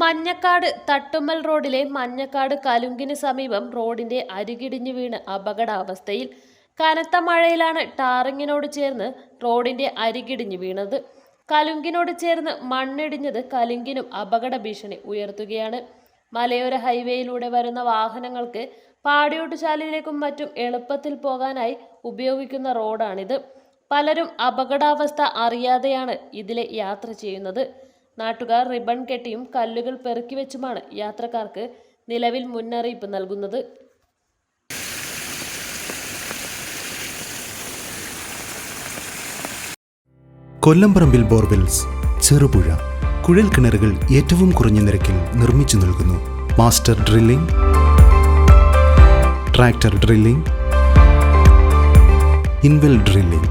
മഞ്ഞക്കാട് തട്ടുമ്മൽ റോഡിലെ മഞ്ഞക്കാട് കലുങ്കിന് സമീപം റോഡിന്റെ അരികിടിഞ്ഞു വീണ് അപകടാവസ്ഥയിൽ കനത്ത മഴയിലാണ് ടാറിങ്ങിനോട് ചേർന്ന് റോഡിന്റെ അരികിടിഞ്ഞു വീണത്. കലുങ്കിനോട് ചേർന്ന് മണ്ണിടിഞ്ഞത് കലുങ്കിനും അപകട ഭീഷണി ഉയർത്തുകയാണ്. മലയോര ഹൈവേയിലൂടെ വരുന്ന വാഹനങ്ങൾക്ക് പാടിയോട്ടുശാലയിലേക്കും മറ്റും എളുപ്പത്തിൽ പോകാനായി ഉപയോഗിക്കുന്ന റോഡാണിത്. പലരും അപകടാവസ്ഥ അറിയാതെയാണ് ഇതിലെ യാത്ര ചെയ്യുന്നത്. നാട്ടുകാർ റിബൺ കെട്ടിയും കല്ലുകൾ പെറുക്കി വെച്ചുമാണ് യാത്രക്കാർക്ക് നിലവിൽ മുന്നറിയിപ്പ് നൽകുന്നത്. കൊല്ലംപറമ്പിൽ ബോർവെൽസ് ചെറുപുഴ കുഴൽ കിണറുകൾ ഏറ്റവും കുറഞ്ഞ നിരക്കിൽ നിർമ്മിച്ചു നൽകുന്നു. Master drilling tractor drilling inwell drilling.